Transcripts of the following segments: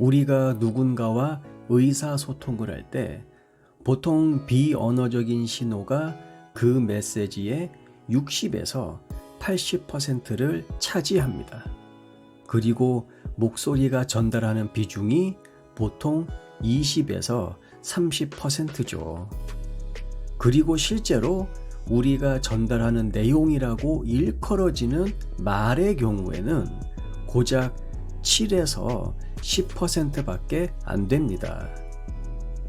우리가 누군가와 의사소통을 할 때 보통 비언어적인 신호가 그 메시지의 60에서 80%를 차지합니다. 그리고 목소리가 전달하는 비중이 보통 20에서 30%죠. 그리고 실제로 우리가 전달하는 내용이라고 일컬어지는 말의 경우에는 고작 7에서 10%밖에 안 됩니다.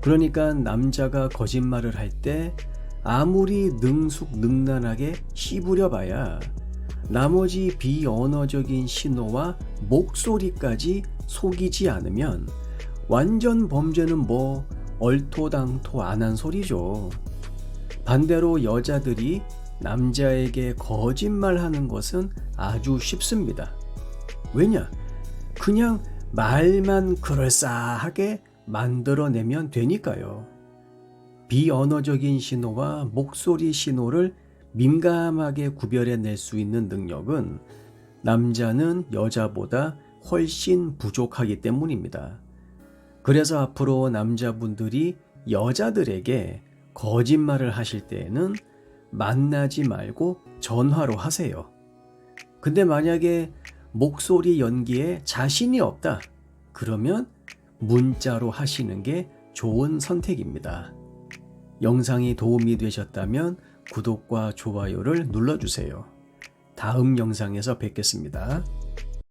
그러니까 남자가 거짓말을 할 때 아무리 능숙능란하게 씹으려 봐야 나머지 비언어적인 신호와 목소리까지 속이지 않으면 완전 범죄는 뭐 얼토당토 안 한 소리죠. 반대로 여자들이 남자에게 거짓말하는 것은 아주 쉽습니다. 왜냐? 그냥 말만 그럴싸하게 만들어내면 되니까요. 비언어적인 신호와 목소리 신호를 민감하게 구별해낼 수 있는 능력은 남자는 여자보다 훨씬 부족하기 때문입니다. 그래서 앞으로 남자분들이 여자들에게 거짓말을 하실 때에는 만나지 말고 전화로 하세요. 근데 만약에 목소리 연기에 자신이 없다. 그러면 문자로 하시는 게 좋은 선택입니다. 영상이 도움이 되셨다면 구독과 좋아요를 눌러주세요. 다음 영상에서 뵙겠습니다.